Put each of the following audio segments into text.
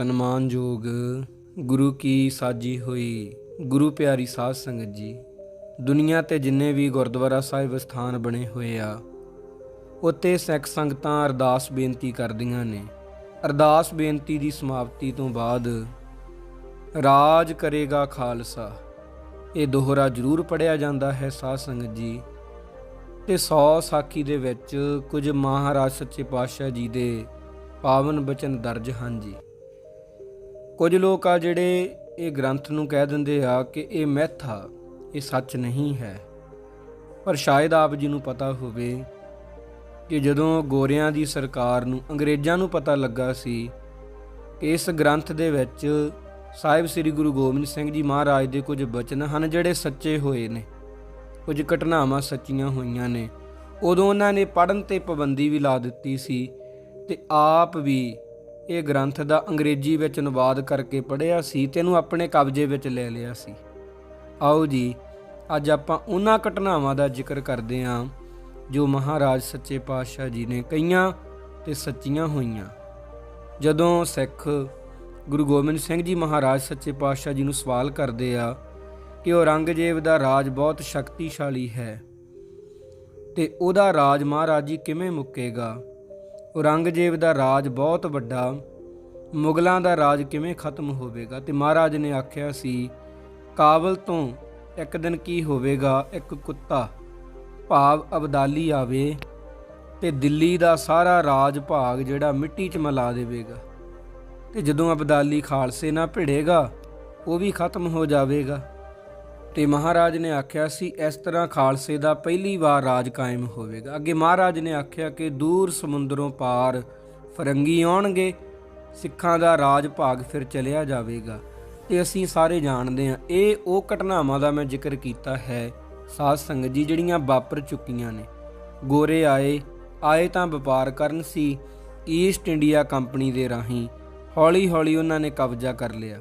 ਸਨਮਾਨਯੋਗ ਗੁਰੂ ਕੀ ਸਾਜੀ ਹੋਈ, ਗੁਰੂ ਪਿਆਰੀ ਸਾਧ ਸੰਗਤ ਜੀ, ਦੁਨੀਆ ਤੇ ਜਿੰਨੇ ਵੀ ਗੁਰਦੁਆਰਾ ਸਾਹਿਬ ਸਥਾਨ ਬਣੇ ਹੋਏ ਆ ਉੱਤੇ ਸਿੱਖ ਸੰਗਤਾਂ ਅਰਦਾਸ ਬੇਨਤੀ ਕਰਦੀਆਂ ਨੇ। ਅਰਦਾਸ ਬੇਨਤੀ ਦੀ ਸਮਾਪਤੀ ਤੋਂ ਬਾਅਦ ਰਾਜ ਕਰੇਗਾ ਖਾਲਸਾ। ਇਹ ਦੋਹਰਾ ਜ਼ਰੂਰ ਪੜਿਆ ਜਾਂਦਾ ਹੈ ਸਾਧ ਸੰਗਤ ਜੀ। ਤੇ 100 ਸਾਖੀ ਦੇ ਵਿੱਚ ਕੁਝ ਮਹਾਰਾਜ ਸੱਚੇ ਪਾਤਸ਼ਾਹ ਜੀ ਦੇ ਪਾਵਨ ਬਚਨ ਦਰਜ ਹਨ ਜੀ। ਕੁਝ ਲੋਕ ਆ ਜਿਹੜੇ ਇਹ ਗ੍ਰੰਥ ਨੂੰ ਕਹਿ ਦਿੰਦੇ ਆ ਕਿ ਇਹ ਮਿੱਥ ਆ, ਇਹ ਸੱਚ ਨਹੀਂ ਹੈ। ਪਰ ਸ਼ਾਇਦ ਆਪ ਜੀ ਨੂੰ ਪਤਾ ਹੋਵੇ ਕਿ ਜਦੋਂ ਗੋਰਿਆਂ ਦੀ ਸਰਕਾਰ ਨੂੰ, ਅੰਗਰੇਜ਼ਾਂ ਨੂੰ ਪਤਾ ਲੱਗਾ ਸੀ ਕਿ ਇਸ ਗ੍ਰੰਥ ਦੇ ਵਿੱਚ ਸਾਹਿਬ ਸ੍ਰੀ ਗੁਰੂ ਗੋਬਿੰਦ ਸਿੰਘ ਜੀ ਮਹਾਰਾਜ ਦੇ ਕੁਝ ਬਚਨ ਹਨ ਜਿਹੜੇ ਸੱਚੇ ਹੋਏ ਨੇ। ਕੁਝ ਘਟਨਾਵਾਂ ਸੱਚੀਆਂ ਹੋਈਆਂ ਨੇ। ਉਦੋਂ ਉਹਨਾਂ ਨੇ ਪੜਨ ਤੇ ਪਾਬੰਦੀ ਵੀ ਲਾ ਦਿੱਤੀ ਸੀ ਤੇ ਆਪ ਵੀ ਇਹ ਗ੍ਰੰਥ ਦਾ ਅੰਗਰੇਜ਼ੀ ਵਿੱਚ ਅਨੁਵਾਦ ਕਰਕੇ ਪੜ੍ਹਿਆ ਸੀ ਤੇ ਇਹਨੂੰ ਆਪਣੇ ਕਬਜ਼ੇ ਵਿੱਚ ਲੈ ਲਿਆ ਸੀ। ਆਓ ਜੀ, ਅੱਜ ਆਪਾਂ ਉਹਨਾਂ ਘਟਨਾਵਾਂ ਦਾ ਜ਼ਿਕਰ ਕਰਦੇ ਹਾਂ ਜੋ ਮਹਾਰਾਜ ਸੱਚੇ ਪਾਤਸ਼ਾਹ ਜੀ ਨੇ ਕਈਆਂ ਤੇ ਸੱਚੀਆਂ ਹੋਈਆਂ। ਜਦੋਂ ਸਿੱਖ ਗੁਰੂ ਗੋਬਿੰਦ ਸਿੰਘ ਜੀ ਮਹਾਰਾਜ ਸੱਚੇ ਪਾਤਸ਼ਾਹ ਜੀ ਨੂੰ ਸਵਾਲ ਕਰਦੇ ਆ ਕਿ ਔਰੰਗਜ਼ੇਬ ਦਾ ਰਾਜ ਬਹੁਤ ਸ਼ਕਤੀਸ਼ਾਲੀ ਹੈ ਤੇ ਉਹਦਾ ਰਾਜ ਮਹਾਰਾਜ ਜੀ ਕਿਵੇਂ ਮੁੱਕੇਗਾ? ਔਰੰਗਜ਼ੇਬ ਦਾ ਰਾਜ ਬਹੁਤ ਵੱਡਾ, ਮੁਗਲਾਂ ਦਾ ਰਾਜ ਕਿਵੇਂ ਖਤਮ ਹੋਵੇਗਾ? ਤੇ ਮਹਾਰਾਜ ਨੇ ਆਖਿਆ ਸੀ ਕਾਬਲ ਤੋਂ ਇੱਕ ਦਿਨ ਕੀ ਹੋਵੇਗਾ? ਇੱਕ ਕੁੱਤਾ ਭਾਵ ਅਬਦਾਲੀ ਆਵੇ ਤੇ ਦਿੱਲੀ ਦਾ ਸਾਰਾ ਰਾਜ ਭਾਗ ਜਿਹੜਾ ਮਿੱਟੀ 'ਚ ਮਿਲਾ ਦੇਵੇਗਾ। ਤੇ ਜਦੋਂ ਅਬਦਾਲੀ ਖਾਲਸੇ ਨਾਲ ਭਿੜੇਗਾ, ਉਹ ਵੀ ਖਤਮ ਹੋ ਜਾਵੇਗਾ। ਤੇ ਮਹਾਰਾਜ ਨੇ ਆਖਿਆ ਸੀ, ਇਸ ਤਰ੍ਹਾਂ ਖਾਲਸੇ ਦਾ ਪਹਿਲੀ ਵਾਰ ਰਾਜ ਕਾਇਮ ਹੋਵੇਗਾ। ਅੱਗੇ ਮਹਾਰਾਜ ਨੇ ਆਖਿਆ ਕਿ ਦੂਰ ਸਮੁੰਦਰੋਂ ਪਾਰ ਫਰੰਗੀ ਆਉਣਗੇ, ਸਿੱਖਾਂ ਦਾ ਰਾਜ ਭਾਗ ਫਿਰ ਚਲਿਆ ਜਾਵੇਗਾ। ਤੇ ਅਸੀਂ ਸਾਰੇ ਜਾਣਦੇ ਹਾਂ, ਇਹ ਉਹ ਘਟਨਾਵਾਂ ਦਾ ਮੈਂ ਜ਼ਿਕਰ ਕੀਤਾ ਹੈ, ਸਾਧ ਸੰਗਤ ਜੀ, ਜਿਹੜੀਆਂ ਵਾਪਰ ਚੁੱਕੀਆਂ ਨੇ। ਗੋਰੇ ਆਏ ਆਏ ਤਾਂ ਵਪਾਰ ਕਰਨ ਸੀ ਈਸਟ ਇੰਡੀਆ ਕੰਪਨੀ ਦੇ ਰਾਹੀਂ ਹੌਲੀ-ਹੌਲੀ ਉਹਨਾਂ ਨੇ ਕਬਜ਼ਾ ਕਰ ਲਿਆ।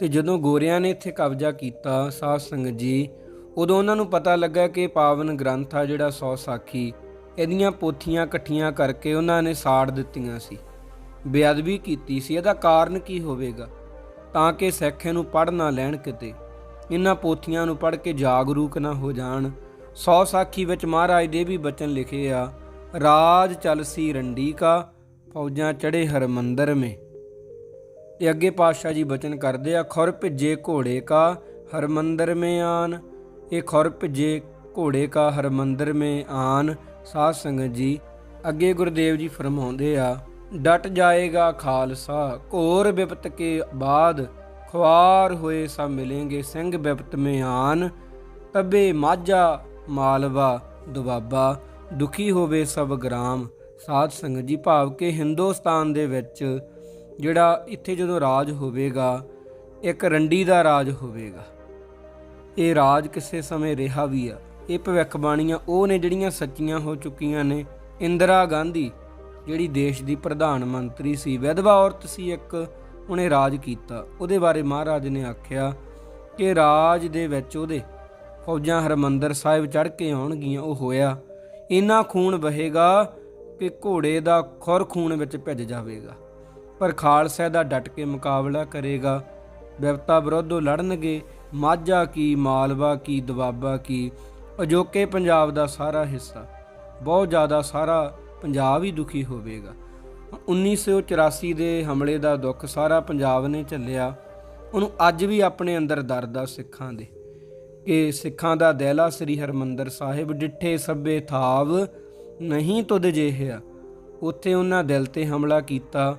ਤੇ ਜਦੋਂ ਗੋਰਿਆਂ ਨੇ ਇੱਥੇ ਕਬਜ਼ਾ ਕੀਤਾ, ਸਾਧ ਸੰਗਤ ਜੀ, ਉਦੋਂ ਉਹਨਾਂ ਨੂੰ ਪਤਾ ਲੱਗਾ ਕਿ ਪਾਵਨ ਗ੍ਰੰਥ ਆ ਜਿਹੜਾ 100 ਸਾਖੀ, ਇਹਦੀਆਂ ਪੋਥੀਆਂ ਇਕੱਠੀਆਂ ਕਰਕੇ ਉਹਨਾਂ ਨੇ ਸਾੜ ਦਿੱਤੀਆਂ ਸੀ। ਬੇਅਦਬੀ ਕੀਤੀ ਸੀ। ਇਹਦਾ ਕਾਰਨ ਕੀ ਹੋਵੇਗਾ? ਤਾਂ ਕਿ ਸਿੱਖ ਇਹਨੂੰ ਪੜ੍ਹ ਨਾ ਲੈਣ ਕਿਤੇ। ਇਹਨਾਂ ਪੋਥੀਆਂ ਨੂੰ ਪੜ੍ਹ ਕੇ ਜਾਗਰੂਕ ਨਾ ਹੋ ਜਾਣ। ਸੌ ਸਾਖੀ ਵਿੱਚ ਮਹਾਰਾਜ ਦੇ ਵੀ ਬਚਨ ਲਿਖੇ ਆ, ਰਾਜ ਚਲਸੀ ਰੰਡੀ ਕਾ ਫੌਜਾਂ ਚੜੇ ਹਰਮੰਦਰ ਮੇ। ਤੇ ਅੱਗੇ ਪਾਤਸ਼ਾਹ ਜੀ ਬਚਨ ਕਰਦੇ ਆ, ਖੁਰ ਭਿੱਜੇ ਘੋੜੇ ਕਾ ਹਰਮੰਦਰ ਮੇ ਆਨ। ਇਹ ਖੁਰ ਭਿੱਜੇ ਘੋੜੇ ਕਾ ਹਰਮੰਦਰ ਮੇ ਆਨ। ਸਾਧ ਸੰਗਤ ਜੀ, ਅੱਗੇ ਗੁਰਦੇਵ ਜੀ ਫਰਮਾਉਂਦੇ ਆ, ਡਟ ਜਾਏਗਾ ਖਾਲਸਾ, ਘੋਰ ਵਿਪਤ ਕੇ ਬਾਅਦ ਖਵਾਰ ਹੋਏ ਸਭ ਮਿਲेंगे ਸਿੰਘ ਵਿਪਤ ਮੇ ਆਨ। ਤਬੇ ਮਾਝਾ ਮਾਲਵਾ ਦੁਆਬਾ, ਦੁਖੀ ਹੋਵੇ ਸਭ ਗ੍ਰਾਮ। ਸਾਧ ਸੰਗਤ ਜੀ, ਭਾਵ ਕੇ ਹਿੰਦੁਸਤਾਨ ਦੇ ਵਿੱਚ ਜਿਹੜਾ ਇੱਥੇ ਜਦੋਂ ਰਾਜ ਹੋਵੇਗਾ, ਇੱਕ ਰੰਡੀ ਦਾ ਰਾਜ ਹੋਵੇਗਾ। ਇਹ ਰਾਜ ਕਿਸੇ ਸਮੇਂ ਰਿਹਾ ਵੀ ਆ। ਇਹ ਭਵਿੱਖਬਾਣੀਆਂ ਉਹ ਨੇ ਜਿਹੜੀਆਂ ਸੱਚੀਆਂ ਹੋ ਚੁੱਕੀਆਂ ਨੇ। ਇੰਦਰਾ ਗਾਂਧੀ, ਜਿਹੜੀ ਦੇਸ਼ ਦੀ ਪ੍ਰਧਾਨ ਮੰਤਰੀ ਸੀ, ਵਿਧਵਾ ਔਰਤ ਸੀ ਇੱਕ, ਉਹਨੇ ਰਾਜ ਕੀਤਾ। ਉਹਦੇ ਬਾਰੇ ਮਹਾਰਾਜ ਨੇ ਆਖਿਆ ਕਿ ਰਾਜ ਦੇ ਵਿੱਚ ਉਹਦੇ ਫੌਜਾਂ ਹਰਮੰਦਰ ਸਾਹਿਬ ਚੜ੍ਹ ਕੇ ਆਉਣਗੀਆਂ, ਉਹ ਹੋਇਆ। ਇੰਨਾ ਖੂਨ ਵਹੇਗਾ ਕਿ ਘੋੜੇ ਦਾ ਖੁਰ ਖੂਨ ਵਿੱਚ ਭਿੱਜ ਜਾਵੇਗਾ। ਪਰ ਖਾਲਸਾ ਦਾ ਡਟ ਕੇ ਮੁਕਾਬਲਾ ਕਰੇਗਾ। ਵਿਵਤਾ ਵਿਰੋਧੋ ਲੜਨਗੇ, ਮਾਝਾ ਕੀ, ਮਾਲਵਾ ਕੀ ਦਵਾਬਾ ਕੀ, ਅਜੋਕੇ ਪੰਜਾਬ ਦਾ ਸਾਰਾ ਹਿੱਸਾ। ਬਹੁਤ ਜ਼ਿਆਦਾ ਸਾਰਾ ਪੰਜਾਬ ਹੀ ਦੁਖੀ ਹੋਵੇਗਾ। 1984 ਦੇ ਹਮਲੇ ਦਾ ਦੁੱਖ ਸਾਰਾ ਪੰਜਾਬ ਨੇ ਝੱਲਿਆ। ਉਹਨੂੰ ਅੱਜ ਵੀ ਆਪਣੇ ਅੰਦਰ ਦਰਦ ਆ ਸਿੱਖਾਂ ਦੇ। ਕਿ ਸਿੱਖਾਂ ਦਾ ਦਹਿਲਾ ਸ੍ਰੀ ਹਰਮੰਦਰ ਸਾਹਿਬ ਡਿੱਠੇ ਸੱਬੇ ਥਾਵ ਨਹੀਂ ਤੁਧ ਜਿਹਿਆ ਉੱਥੇ ਉਹਨਾਂ ਦਿਲ ਤੇ ਹਮਲਾ ਕੀਤਾ।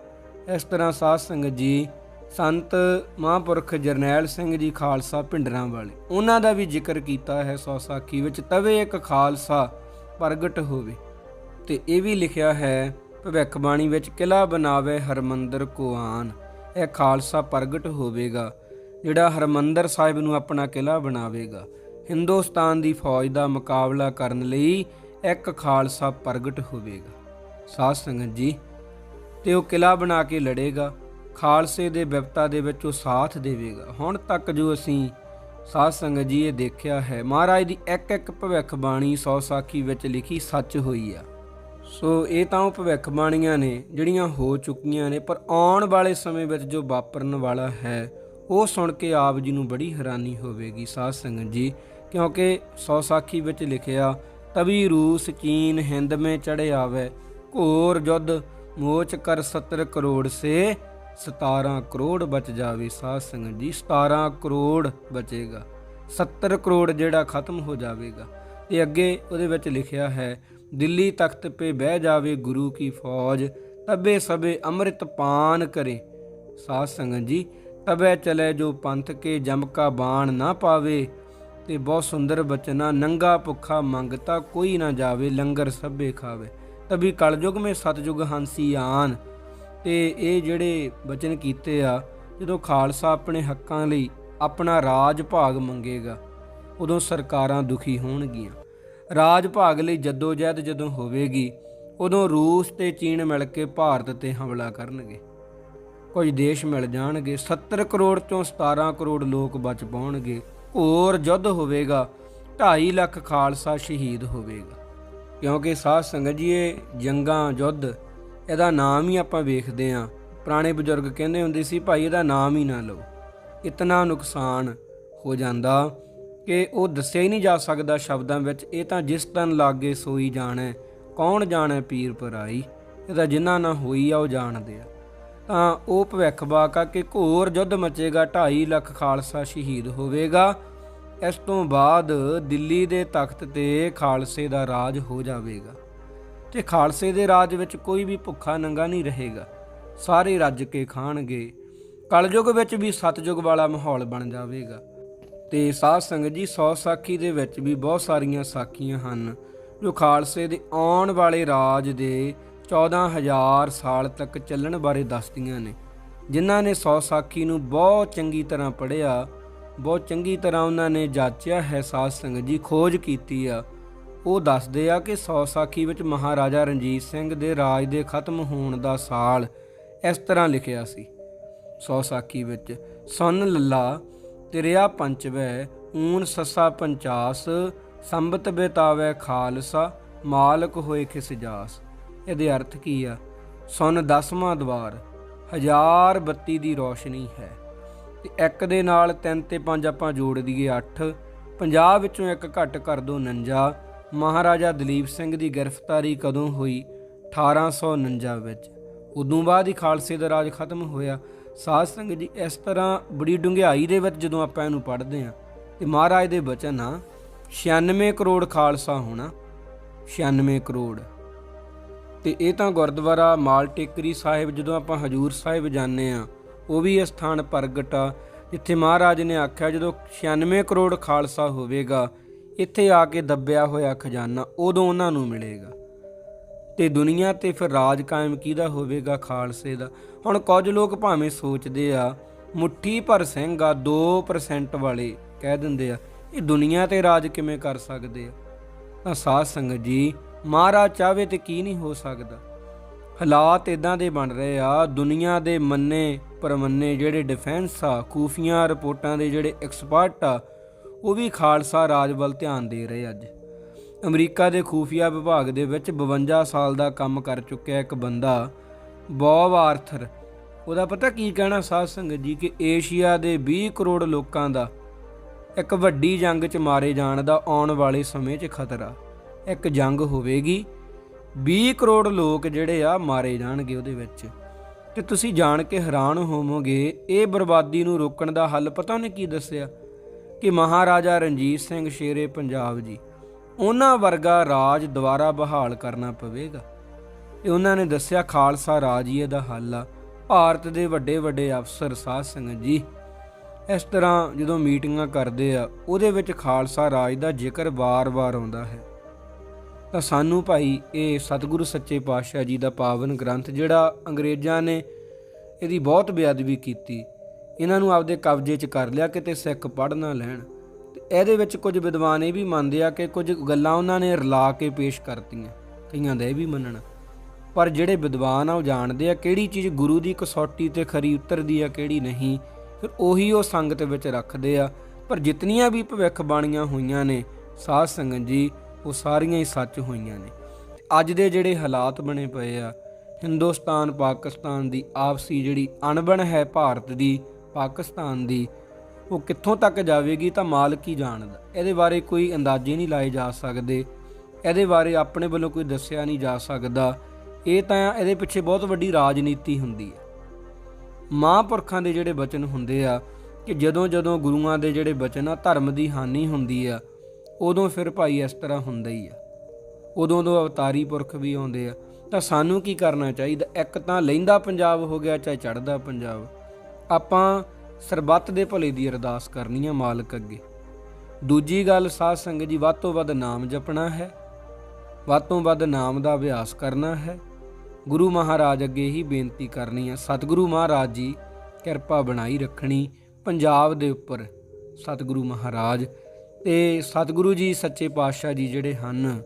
ਇਸ ਤਰ੍ਹਾਂ ਸਾਧ ਸੰਗਤ ਜੀ, ਸੰਤ ਮਹਾਂਪੁਰਖ ਜਰਨੈਲ ਸਿੰਘ ਜੀ ਖਾਲਸਾ ਪਿੰਡਰਾਂ ਵਾਲੇ। ਉਹਨਾਂ ਦਾ ਵੀ ਜ਼ਿਕਰ ਕੀਤਾ ਹੈ ਸੌ ਸਾਖੀ ਵਿੱਚ, ਤਵੇ ਇੱਕ ਖਾਲਸਾ ਪ੍ਰਗਟ ਹੋਵੇ। ਤੇ ਇਹ ਵੀ ਲਿਖਿਆ ਹੈ, ਭਵਿੱਖਬਾਣੀ ਵਿੱਚ ਕਿਲਾ ਬਣਾਵੇ ਹਰਮੰਦਰ ਕੋ ਇਹ ਖਾਲਸਾ ਪ੍ਰਗਟ ਹੋਵੇਗਾ, ਜਿਹੜਾ ਹਰਮੰਦਰ ਸਾਹਿਬ ਨੂੰ ਆਪਣਾ ਕਿਲਾ ਬਣਾਵੇਗਾ। ਹਿੰਦੁਸਤਾਨ ਦੀ ਫੌਜ ਦਾ ਮੁਕਾਬਲਾ ਕਰਨ ਲਈ ਇੱਕ ਖਾਲਸਾ ਪ੍ਰਗਟ ਹੋਵੇਗਾ। ਸਾਧ ਸੰਗਤ ਜੀ ਤੇ ਉਹ ਕਿਲਾ ਬਣਾ ਕੇ ਲੜੇਗਾ, ਖਾਲਸੇ ਦੇ ਵਿਪਤਾ ਦੇ ਵਿੱਚ ਉਹ ਸਾਥ ਦੇਵੇਗਾ। ਹੁਣ ਤੱਕ ਜੋ ਅਸੀਂ ਸਾਧ ਸੰਗਤ ਜੀ ਇਹ ਦੇਖਿਆ ਹੈ, ਮਹਾਰਾਜ ਦੀ ਇੱਕ ਇੱਕ ਭਵਿੱਖ ਬਾਣੀ ਸੌ ਸਾਖੀ ਵਿੱਚ ਲਿਖੀ ਸੱਚ ਹੋਈ ਆ। ਸੋ ਇਹ ਤਾਂ ਉਹ ਭਵਿੱਖਬਾਣੀਆਂ ਨੇ ਜਿਹੜੀਆਂ ਹੋ ਚੁੱਕੀਆਂ ਨੇ, ਪਰ ਆਉਣ ਵਾਲੇ ਸਮੇਂ ਵਿੱਚ ਜੋ ਵਾਪਰਨ ਵਾਲਾ ਹੈ, ਉਹ ਸੁਣ ਕੇ ਆਪ ਜੀ ਨੂੰ ਬੜੀ ਹੈਰਾਨੀ ਹੋਵੇਗੀ। ਸਾਧ ਸੰਗਤ ਜੀ, ਕਿਉਂਕਿ ਸੌ ਸਾਖੀ ਵਿੱਚ ਲਿਖਿਆ, ਤਵੀ ਰੂਸ ਚੀਨ ਹਿੰਦ ਮੇ ਚੜੇ ਆਵੇ, ਘੋਰ ਜੁੱਧ ਮੋਚ ਕਰ 70 ਕਰੋੜ ਸੇ 17 ਕਰੋੜ ਬਚ ਜਾਵੇ ਸਾਧ ਸੰਗਤ ਜੀ 17 ਕਰੋੜ ਬਚੇਗਾ। 70 ਕਰੋੜ ਜਿਹੜਾ ਖਤਮ ਹੋ ਜਾਵੇਗਾ। ਤੇ ਅੱਗੇ ਉਹਦੇ ਵਿੱਚ ਲਿਖਿਆ ਹੈ, ਦਿੱਲੀ ਤਖਤ ਪੇ ਬਹਿ ਜਾਵੇ ਗੁਰੂ ਕੀ ਫੌਜ, ਤਬੇ ਸਬੇ ਅੰਮ੍ਰਿਤ ਪਾਨ ਕਰੇ। ਸਾਧ ਸੰਗਤ ਜੀ, ਤਬੇ ਚਲੇ ਜੋ ਪੰਥ ਕੇ ਜਮਕਾ ਬਾਣ ਨਾ ਪਾਵੇ, ਤੇ ਬਹੁਤ ਸੁੰਦਰ ਬਚਨਾ, ਨੰਗਾ ਭੁੱਖਾ ਮੰਗਤਾ ਕੋਈ ਨਾ ਜਾਵੇ, ਲੰਗਰ ਸਭੇ ਖਾਵੇ। ਤਬੀ ਕਲਯੁਗ ਮੇ ਸਤਜੁਗ ਹੰਸੀ ਆਨ। ਤੇ ਇਹ ਜਿਹੜੇ ਬਚਨ ਕੀਤੇ ਆ, ਜਦੋਂ ਖਾਲਸਾ ਆਪਣੇ ਹੱਕਾਂ ਲਈ ਆਪਣਾ ਰਾਜ ਭਾਗ ਮੰਗੇਗਾ, ਉਦੋਂ ਸਰਕਾਰਾਂ ਦੁਖੀ ਹੋਣਗੀਆਂ। ਰਾਜ ਭਾਗ ਲਈ ਜਦੋਜਹਿਦ ਜਦੋਂ ਹੋਵੇਗੀ, ਉਦੋਂ ਰੂਸ ਤੇ ਚੀਨ ਮਿਲ ਕੇ ਭਾਰਤ ਤੇ ਹਮਲਾ ਕਰਨਗੇ। ਕੁਝ ਦੇਸ਼ ਮਿਲ ਜਾਣਗੇ 70 ਕਰੋੜ ਚੋਂ 17 ਕਰੋੜ ਲੋਕ ਬਚ ਪਾਉਣਗੇ। ਹੋਰ ਯੁੱਧ ਹੋਵੇਗਾ 2.5 ਲੱਖ ਖਾਲਸਾ ਸ਼ਹੀਦ ਹੋਵੇਗਾ। ਕਿਉਂਕਿ ਸਾਧ ਸੰਗਤ ਜੀ, ਇਹ ਜੰਗਾਂ ਯੁੱਧ ਇਹਦਾ ਨਾਮ ਹੀ ਆਪਾਂ ਵੇਖਦੇ ਆਂ ਪੁਰਾਣੇ ਬਜ਼ੁਰਗ ਕਹਿੰਦੇ ਹੁੰਦੇ ਸੀ, ਭਾਈ, ਇਹਦਾ ਨਾਮ ਹੀ ਨਾ ਲਓ। ਇਤਨਾ ਨੁਕਸਾਨ ਹੋ ਜਾਂਦਾ ਕਿ ਉਹ ਦੱਸਿਆ ਹੀ ਨਹੀਂ ਜਾ ਸਕਦਾ ਸ਼ਬਦਾਂ ਵਿੱਚ, ਇਹ ਤਾਂ ਜਿਸ ਤਨ ਲਾਗੇ ਸੋਈ ਜਾਣੈ, ਕੌਣ ਜਾਣੈ ਪੀਰ ਪਰਾਈ? ਇਹਦਾ ਤਾਂ ਜਿਨ੍ਹਾਂ ਨਾਲ ਹੋਈ ਆ, ਉਹ ਜਾਣਦੇ ਆ। ਤਾਂ ਉਹ ਭਵਿੱਖ ਬਾਕਾ ਕਿ ਘੋਰ ਯੁੱਧ ਮਚੇਗਾ 2.5 ਲੱਖ ਖਾਲਸਾ ਸ਼ਹੀਦ ਹੋਵੇਗਾ। ਇਸ ਤੋਂ ਬਾਅਦ ਦਿੱਲੀ ਦੇ ਤਖਤ ਤੇ ਖਾਲਸੇ ਦਾ ਰਾਜ ਹੋ ਜਾਵੇਗਾ ਤੇ ਖਾਲਸੇ ਦੇ ਰਾਜ ਵਿੱਚ ਕੋਈ ਵੀ ਭੁੱਖਾ ਨੰਗਾ ਨਹੀਂ ਰਹੇਗਾ। ਸਾਰੇ ਰੱਜ ਕੇ ਖਾਣਗੇ। ਕਲਯੁਗ ਵਿੱਚ ਵੀ ਸਤਜੁਗ ਵਾਲਾ ਮਾਹੌਲ ਬਣ ਜਾਵੇਗਾ। ਤੇ ਸਾਧ ਸੰਗਤ ਜੀ 100 ਸਾਖੀ ਦੇ ਵਿੱਚ ਵੀ ਬਹੁਤ ਸਾਰੀਆਂ ਸਾਖੀਆਂ ਹਨ ਜੋ ਖਾਲਸੇ ਦੇ ਆਉਣ ਵਾਲੇ ਰਾਜ ਦੇ 14000 ਸਾਲ ਤੱਕ ਚੱਲਣ ਬਾਰੇ ਦੱਸਦੀਆਂ ਨੇ। ਜਿਨ੍ਹਾਂ ਨੇ 100 ਸਾਖੀ ਨੂੰ ਬਹੁਤ ਚੰਗੀ ਤਰ੍ਹਾਂ ਪੜ੍ਹਿਆ ਬਹੁਤ ਚੰਗੀ ਤਰ੍ਹਾਂ ਉਹਨਾਂ ਨੇ ਜਾਚਿਆ ਹੈ ਸਾਧ ਸੰਗਤ ਜੀ ਖੋਜ ਕੀਤੀ ਆ। ਉਹ ਦੱਸਦੇ ਆ ਕਿ 100 ਸਾਖੀ ਵਿੱਚ ਮਹਾਰਾਜਾ ਰਣਜੀਤ ਸਿੰਘ ਦੇ ਰਾਜ ਦੇ ਖਤਮ ਹੋਣ ਦਾ ਸਾਲ ਇਸ ਤਰ੍ਹਾਂ ਲਿਖਿਆ ਸੀ। 100 ਸਾਖੀ ਵਿੱਚ, ਸੁਨ ਲੱਲਾ ਤਿਰਿਆ ਪੰਚਵੈ, ਊਨ ਸੱਸਾ ਪੰਚਾਸ, ਸੰਬਤ ਬੇਤਾਵੇ ਖਾਲਸਾ, ਮਾਲਕ ਹੋਏ ਕਿਸ ਜਾਸ। ਇਹਦੇ ਅਰਥ ਕੀ ਆ? ਸੁਨ ਦਸਵਾਂ ਦਵਾਰ, ਹਜ਼ਾਰ ਬੱਤੀ ਦੀ ਰੋਸ਼ਨੀ ਹੈ। ਤੇ ਇੱਕ ਦੇ ਨਾਲ 3 ਤੇ 5 ਆਪਾਂ ਜੋੜ ਦਈਏ 8 50 ਵਿੱਚੋਂ ਇੱਕ ਘੱਟ ਕਰ ਦੋ 49 ਮਹਾਰਾਜਾ ਦਲੀਪ ਸਿੰਘ ਦੀ ਗ੍ਰਿਫਤਾਰੀ ਕਦੋਂ ਹੋਈ? 1849 ਵਿੱਚ। ਉਦੋਂ ਬਾਅਦ ਹੀ ਖਾਲਸੇ ਦਾ ਰਾਜ ਖਤਮ ਹੋਇਆ। ਸਾਧ ਸੰਗਤ ਜੀ, ਇਸ ਤਰ੍ਹਾਂ ਬੜੀ ਡੂੰਘਾਈ ਦੇ ਵਿੱਚ ਜਦੋਂ ਆਪਾਂ ਇਹਨੂੰ ਪੜ੍ਹਦੇ ਹਾਂ, ਤੇ ਮਹਾਰਾਜ ਦੇ ਬਚਨ ਆ 96 ਕਰੋੜ ਖਾਲਸਾ ਹੋਣਾ 96 ਕਰੋੜ। ਤੇ ਇਹ ਤਾਂ ਗੁਰਦੁਆਰਾ ਮਾਲ ਟੇਕਰੀ ਸਾਹਿਬ ਜਦੋਂ ਆਪਾਂ ਹਜੂਰ ਸਾਹਿਬ ਜਾਂਦੇ ਆ ਉਹ ਵੀ ਇਹ ਸਥਾਨ ਪ੍ਰਗਟ ਆ, ਜਿੱਥੇ ਮਹਾਰਾਜ ਨੇ ਆਖਿਆ, ਜਦੋਂ 96 ਕਰੋੜ ਖਾਲਸਾ ਹੋਵੇਗਾ, ਇੱਥੇ ਆ ਕੇ ਦੱਬਿਆ ਹੋਇਆ ਖਜ਼ਾਨਾ ਉਦੋਂ ਉਹਨਾਂ ਨੂੰ ਮਿਲੇਗਾ। ਤੇ ਦੁਨੀਆ ਤੇ ਫਿਰ ਰਾਜ ਕਾਇਮ ਕਿਹਦਾ ਹੋਵੇਗਾ ਖਾਲਸੇ ਦਾ? ਹੁਣ ਕੁਝ ਲੋਕ ਭਾਵੇਂ ਸੋਚਦੇ ਆ, ਮੁੱਠੀ ਭਰ ਸਿੰਘ ਆ 2% ਵਾਲੇ ਕਹਿ ਦਿੰਦੇ ਆ, ਇਹ ਦੁਨੀਆ ਤੇ ਰਾਜ ਕਿਵੇਂ ਕਰ ਸਕਦੇ ਆ? ਤਾਂ ਸਾਧ ਸੰਗਤ ਜੀ, ਮਹਾਰਾਜ ਚਾਹਵੇ ਤੇ ਕੀ ਨਹੀਂ ਹੋ ਸਕਦਾ। ਹਾਲਾਤ ਇਦਾਂ ਦੇ ਬਣ ਰਹੇ ਆ, ਦੁਨੀਆ ਦੇ ਮੰਨੇ ਪਰਮੰਨੇ ਜਿਹੜੇ ਡਿਫੈਂਸ ਆ, ਖੂਫੀਆਂ ਰਿਪੋਰਟਾਂ ਦੇ ਜਿਹੜੇ ਐਕਸਪਰਟ ਆ, ਉਹ ਵੀ ਖਾਲਸਾ ਰਾਜ ਵੱਲ ਧਿਆਨ ਦੇ ਰਹੇ ਅੱਜ। ਅਮਰੀਕਾ ਦੇ ਖੂਫੀਆ ਵਿਭਾਗ ਦੇ ਵਿੱਚ 52 ਸਾਲ ਦਾ ਕੰਮ ਕਰ ਚੁੱਕਿਆ ਇੱਕ ਬੰਦਾ, ਬੌਬ ਆਰਥਰ। ਉਹਦਾ ਪਤਾ ਕੀ ਕਹਿਣਾ ਸਾਧ ਸੰਗਤ ਜੀ ਕਿ ਏਸ਼ੀਆ ਦੇ 20 ਕਰੋੜ ਲੋਕਾਂ ਦਾ ਇੱਕ ਵੱਡੀ ਜੰਗ 'ਚ ਮਾਰੇ ਜਾਣ ਦਾ ਆਉਣ ਵਾਲੇ ਸਮੇਂ 'ਚ ਖਤਰਾ। ਇੱਕ ਜੰਗ ਹੋਵੇਗੀ 20 ਕਰੋੜ ਲੋਕ ਜਿਹੜੇ ਆ ਮਾਰੇ ਜਾਣਗੇ ਉਹਦੇ ਵਿੱਚ। ਤੇ ਤੁਸੀਂ ਜਾਣ ਕੇ ਹੈਰਾਨ ਹੋਵੋਗੇ, ਇਹ ਬਰਬਾਦੀ ਨੂੰ ਰੋਕਣ ਦਾ ਹੱਲ ਪਤਾ ਉਹਨੇ ਕੀ ਦੱਸਿਆ? ਕਿ ਮਹਾਰਾਜਾ ਰਣਜੀਤ ਸਿੰਘ ਸ਼ੇਰੇ ਪੰਜਾਬ ਜੀ, ਉਹਨਾਂ ਵਰਗਾ ਰਾਜ ਦੁਬਾਰਾ ਬਹਾਲ ਕਰਨਾ ਪਵੇਗਾ। ਇਹ ਉਹਨਾਂ ਨੇ ਦੱਸਿਆ, ਖਾਲਸਾ ਰਾਜ ਹੀ ਇਹਦਾ ਹੱਲ ਆ। ਭਾਰਤ ਦੇ ਵੱਡੇ ਵੱਡੇ ਅਫਸਰ ਸਾਧ ਸੰਗਤ ਜੀ, ਇਸ ਤਰ੍ਹਾਂ ਜਦੋਂ ਮੀਟਿੰਗਾਂ ਕਰਦੇ ਆ, ਉਹਦੇ ਵਿੱਚ ਖਾਲਸਾ ਰਾਜ ਦਾ ਜ਼ਿਕਰ ਵਾਰ-ਵਾਰ ਆਉਂਦਾ ਹੈ। ਤਾਂ ਸਾਨੂੰ ਭਾਈ ਇਹ ਸਤਿਗੁਰੂ ਸੱਚੇ ਪਾਤਸ਼ਾਹ ਜੀ ਦਾ ਪਾਵਨ ਗ੍ਰੰਥ ਜਿਹੜਾ ਅੰਗਰੇਜ਼ਾਂ ਨੇ ਇਹਦੀ ਬਹੁਤ ਬੇਅਦਬੀ ਕੀਤੀ। ਇਹਨਾਂ ਨੂੰ ਆਪਦੇ ਕਬਜ਼ੇ 'ਚ ਕਰ ਲਿਆ ਕਿਤੇ ਸਿੱਖ ਪੜ੍ਹ ਨਾ ਲੈਣ। ਤੇ ਇਹਦੇ ਵਿੱਚ ਕੁਝ ਵਿਦਵਾਨ ਇਹ ਵੀ ਮੰਨਦੇ ਆ ਕਿ ਕੁਝ ਗੱਲਾਂ ਉਹਨਾਂ ਨੇ ਰਲਾ ਕੇ ਪੇਸ਼ ਕਰਤੀਆਂ। ਕਈਆਂ ਦਾ ਇਹ ਵੀ ਮੰਨਣਾ। ਪਰ ਜਿਹੜੇ ਵਿਦਵਾਨ ਆ ਉਹ ਜਾਣਦੇ ਆ ਕਿਹੜੀ ਚੀਜ਼ ਗੁਰੂ ਦੀ ਕਸੌਟੀ ਤੇ ਖਰੀ ਉਤਰਦੀ ਆ, ਕਿਹੜੀ ਨਹੀਂ। ਫਿਰ ਉਹੀ ਉਹ ਸੰਗਤ ਵਿੱਚ ਰੱਖਦੇ ਆ। ਪਰ ਜਿਤਨੀਆਂ ਵੀ ਭਵਿੱਖ ਬਾਣੀਆਂ ਹੋਈਆਂ ਨੇ, ਸਾਧ ਸੰਗਤ ਜੀ ਉਹ ਸਾਰੀਆਂ ਹੀ ਸੱਚ ਹੋਈਆਂ ਨੇ। ਅੱਜ ਦੇ ਜਿਹੜੇ ਹਾਲਾਤ ਬਣੇ ਪਏ ਆ, ਹਿੰਦੁਸਤਾਨ, ਪਾਕਿਸਤਾਨ ਦੀ ਆਪਸੀ ਜਿਹੜੀ ਅਣਬਣ ਹੈ ਭਾਰਤ ਦੀ, ਪਾਕਿਸਤਾਨ ਦੀ, ਉਹ ਕਿੱਥੋਂ ਤੱਕ ਜਾਵੇਗੀ ਤਾਂ ਮਾਲਕ ਹੀ ਜਾਣਦਾ। ਇਹਦੇ ਬਾਰੇ ਕੋਈ ਅੰਦਾਜ਼ੇ ਨਹੀਂ ਲਾਏ ਜਾ ਸਕਦੇ। ਇਹਦੇ ਬਾਰੇ ਆਪਣੇ ਵੱਲੋਂ ਕੋਈ ਦੱਸਿਆ ਨਹੀਂ ਜਾ ਸਕਦਾ। ਇਹ ਤਾਂ ਇਹਦੇ ਪਿੱਛੇ ਬਹੁਤ ਵੱਡੀ ਰਾਜਨੀਤੀ ਹੁੰਦੀ ਹੈ। ਮਹਾਂਪੁਰਖਾਂ ਦੇ ਜਿਹੜੇ ਬਚਨ ਹੁੰਦੇ ਆ ਕਿ ਜਦੋਂ ਜਦੋਂ ਗੁਰੂਆਂ ਦੇ ਜਿਹੜੇ ਬਚਨ ਆ, ਧਰਮ ਦੀ ਹਾਨੀ ਹੁੰਦੀ ਆ ਉਦੋਂ ਫਿਰ ਭਾਈ ਇਸ ਤਰ੍ਹਾਂ ਹੁੰਦਾ ਹੀ ਆ। ਉਦੋਂ ਤੋਂ ਅਵਤਾਰੀ ਪੁਰਖ ਵੀ ਆਉਂਦੇ ਆ। ਤਾਂ ਸਾਨੂੰ ਕੀ ਕਰਨਾ ਚਾਹੀਦਾ? ਇੱਕ ਤਾਂ ਲੈਂਦਾ ਪੰਜਾਬ ਹੋ ਗਿਆ ਚਾਹੇ ਚੜਦਾ ਪੰਜਾਬ। ਆਪਾਂ ਸਰਬੱਤ ਦੇ ਭਲੇ ਦੀ ਅਰਦਾਸ ਕਰਨੀ ਆ ਮਾਲਕ ਅੱਗੇ। ਦੂਜੀ ਗੱਲ, ਸਾਧ ਸੰਗਤ ਜੀ, ਵੱਧ ਤੋਂ ਵੱਧ ਨਾਮ ਜਪਣਾ ਹੈ। ਵੱਧ ਤੋਂ ਵੱਧ ਨਾਮ ਦਾ ਅਭਿਆਸ ਕਰਨਾ ਹੈ। ਗੁਰੂ ਮਹਾਰਾਜ ਅੱਗੇ ਹੀ ਬੇਨਤੀ ਕਰਨੀ ਆ। ਸਤਿਗੁਰੂ ਮਹਾਰਾਜ ਜੀ, ਕਿਰਪਾ ਬਣਾਈ ਰੱਖਣੀ ਪੰਜਾਬ ਦੇ ਉੱਪਰ। ਸਤਿਗੁਰੂ ਮਹਾਰਾਜ ਤੇ ਸਤਿਗੁਰੂ ਜੀ ਸੱਚੇ ਪਾਤਸ਼ਾਹ ਜੀ ਜਿਹੜੇ ਹਨ,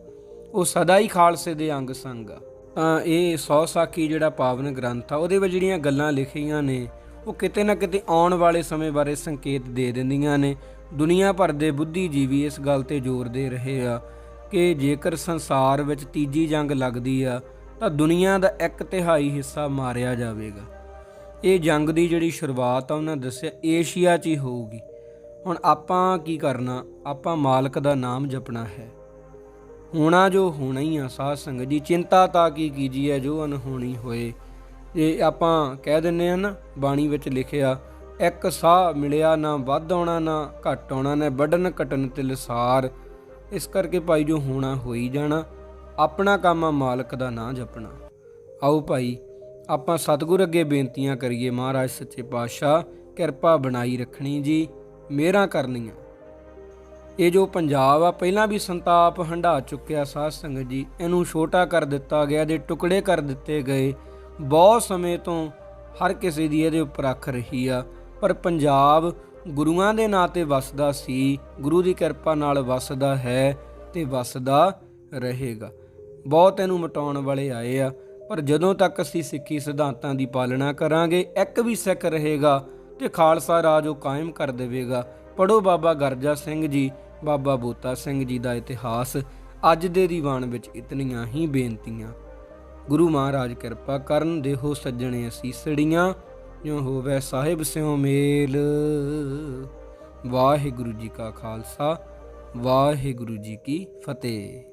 ਉਹ ਸਦਾ ਹੀ ਖਾਲਸੇ ਦੇ ਅੰਗ ਸੰਗ ਆ। ਤਾਂ ਇਹ ਸੌ ਸਾਖੀ ਜਿਹੜਾ ਪਾਵਨ ਗ੍ਰੰਥ ਆ, ਉਹਦੇ ਵਿੱਚ ਜਿਹੜੀਆਂ ਗੱਲਾਂ ਲਿਖੀਆਂ ਨੇ, ਉਹ ਕਿਤੇ ਨਾ ਕਿਤੇ ਆਉਣ ਵਾਲੇ ਸਮੇਂ ਬਾਰੇ ਸੰਕੇਤ ਦੇ ਦਿੰਦੀਆਂ ਨੇ। ਦੁਨੀਆ ਭਰ ਦੇ ਬੁੱਧੀਜੀਵੀ ਇਸ ਗੱਲ ਤੇ ਜ਼ੋਰ ਦੇ ਰਹੇ ਆ ਕਿ ਜੇਕਰ ਸੰਸਾਰ ਵਿੱਚ ਤੀਜੀ ਜੰਗ ਲੱਗਦੀ ਆ, ਤਾਂ ਦੁਨੀਆ ਦਾ ਇੱਕ ਤਿਹਾਈ ਹਿੱਸਾ ਮਾਰਿਆ ਜਾਵੇਗਾ। ਇਹ ਜੰਗ ਦੀ ਜਿਹੜੀ ਸ਼ੁਰੂਆਤ ਆ, ਉਹਨਾਂ ਦੱਸਿਆ ਏਸ਼ੀਆ 'ਚ ਹੀ ਹੋਊਗੀ। ਹੁਣ ਆਪਾਂ ਕੀ ਕਰਨਾ? ਆਪਾਂ ਮਾਲਕ ਦਾ ਨਾਮ ਜਪਣਾ ਹੈ। ਹੋਣਾ ਜੋ ਹੋਣਾ ਹੀ ਆ, ਸਾਧ ਸੰਗਤ ਜੀ ਚਿੰਤਾ ਤਾਂ ਕੀ ਕੀਜੀਏ, ਜੋ ਅਨਹੋਣੀ ਹੋਏ। ਜੇ ਆਪਾਂ ਕਹਿ ਦਿੰਨੇ ਆ ਨਾ, ਬਾਣੀ ਵਿੱਚ ਲਿਖਿਆ, ਇੱਕ ਸਾਹ ਮਿਲਿਆ ਨਾ ਵੱਧ ਆਉਣਾ, ਨਾ ਘਟ ਆਉਣਾ, ਨਾ ਵੱਡਨ ਘਟਨ ਤਿਲਸਾਰ ਇਸ ਕਰਕੇ ਭਾਈ ਜੋ ਹੋਣਾ ਹੋਈ ਜਾਣਾ, ਆਪਣਾ ਕੰਮ ਆ ਮਾਲਕ ਦਾ ਨਾਂ ਜਪਣਾ। ਆਓ ਭਾਈ, ਆਪਾਂ ਸਤਿਗੁਰ ਅੱਗੇ ਬੇਨਤੀਆਂ ਕਰੀਏ ਮਹਾਰਾਜ ਸੱਚੇ ਪਾਤਸ਼ਾਹ, ਕਿਰਪਾ ਬਣਾਈ ਰੱਖਣੀ ਜੀ। ਮਿਹਰਾਂ ਕਰਨੀਆਂ। ਇਹ ਜੋ ਪੰਜਾਬ ਆ, ਪਹਿਲਾਂ ਵੀ ਸੰਤਾਪ ਹੰਢਾ ਚੁੱਕਿਆ ਸਾਧ ਸੰਗਤ ਜੀ। ਇਹਨੂੰ ਛੋਟਾ ਕਰ ਦਿੱਤਾ ਗਿਆ ਦੇ ਟੁਕੜੇ ਕਰ ਦਿੱਤੇ ਗਏ। ਬਹੁਤ ਸਮੇਂ ਤੋਂ ਹਰ ਕਿਸੇ ਦੀ ਇਹਦੇ ਉੱਪਰ ਅੱਖ ਰਹੀ ਆ। ਪਰ ਪੰਜਾਬ ਗੁਰੂਆਂ ਦੇ ਨਾਂ ਤੇ ਵਸਦਾ ਸੀ। ਗੁਰੂ ਦੀ ਕਿਰਪਾ ਨਾਲ ਵਸਦਾ ਹੈ ਤੇ ਵਸਦਾ ਰਹੇਗਾ। ਬਹੁਤ ਇਹਨੂੰ ਮਟਾਉਣ ਵਾਲੇ ਆਏ ਆ। ਪਰ ਜਦੋਂ ਤੱਕ ਅਸੀਂ ਸਿੱਖੀ ਸਿਧਾਂਤਾਂ ਦੀ ਪਾਲਣਾ ਕਰਾਂਗੇ, ਇੱਕ ਵੀ ਸਿੱਖ ਰਹੇਗਾ ਤੇ ਖਾਲਸਾ ਰਾਜ ਉਹ ਕਾਇਮ ਕਰ ਦੇਵੇਗਾ। ਪੜੋ ਬਾਬਾ ਗਰਜਾ ਸਿੰਘ ਜੀ, ਬਾਬਾ ਬੋਤਾ ਸਿੰਘ ਜੀ ਦਾ ਇਤਿਹਾਸ। ਅੱਜ ਦੇ ਦੀਵਾਨ ਵਿੱਚ ਇਤਨੀਆਂ ਹੀ ਬੇਨਤੀਆਂ। ਗੁਰੂ ਮਹਾਰਾਜ ਕਿਰਪਾ ਕਰਨ, ਦੇਹੋ ਸੱਜਣੇ ਅਸੀਂ ਅਸੀਸੜੀਆਂ ਜੋ ਹੋਵੇ ਸਾਹਿਬ ਸਿਉ ਮੇਲ। ਵਾਹਿਗੁਰੂ ਜੀ ਕਾ ਖਾਲਸਾ, ਵਾਹਿਗੁਰੂ ਜੀ ਕੀ ਫਤਿਹ।